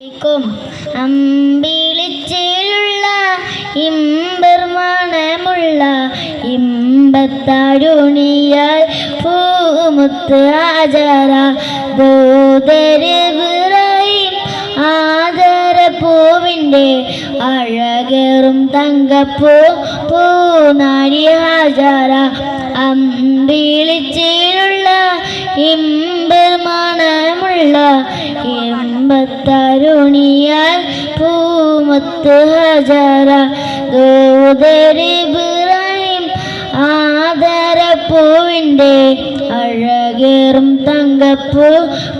ും അമ്പിളിച്ചിലുള്ള ഇമ്പർമാണമുള്ള ഇമ്പത്താരുണിയാൽ പൂമുത്ത് ആചാര ദൂതരവിറയും ആദര പൂവിന്റെ അഴകേറും തങ്കപ്പൂ പൂനാരി ഹാജാര അമ്പിളിച്ചിലുള്ള ഇമ്പർമാണമുള്ള എമ്പത്തരുണിയാൽ പൂമത്ത് ഹജാര ഇബ്രാഹിം ആദരപ്പൂവിന്റെ അഴകേറും തങ്കപ്പൂ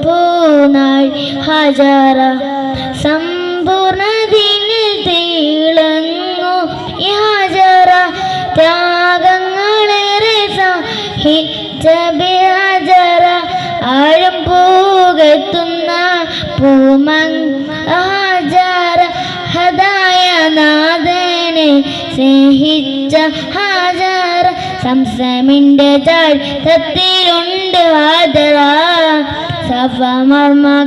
പൂനായി ഹജാര സമ്പൂർണതിനിൽ തീളങ്ങു ഈ ഹജാര ത്യാഗങ്ങളേറെ സഹിച്ച ബിഹാജറ ആഴം പൂമങ്കാജാര ഹദായ നാഥനെ സ്നേഹിച്ച ഹാജാര സംസമിന്റെ ചരിത്രത്തിലുണ്ട് ഹാജറ സഫമർമ്മകാന്തലും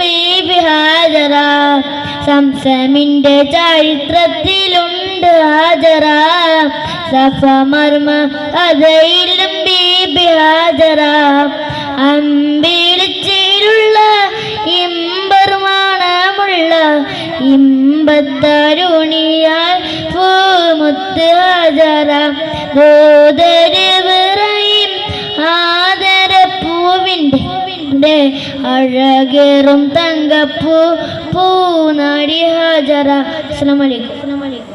ബീബി ഹാജറ സംസമിന്റെ ചരിത്രത്തിലുണ്ട് ഹാജറ സഫമർമ്മ കഥയിലും ബീബി ഹാജറ അമ്പിളിച്ചിലുള്ള ഇമ്പത്തരുണിയാൽ പൂമുത്ത് ഹാജറ ഗോദരി വിറയും ആദര പൂവിന്റെ അഴകേറും തങ്കപ്പൂ പൂനാടി ഹാജറ അസ്സലാമു അലൈക്കും.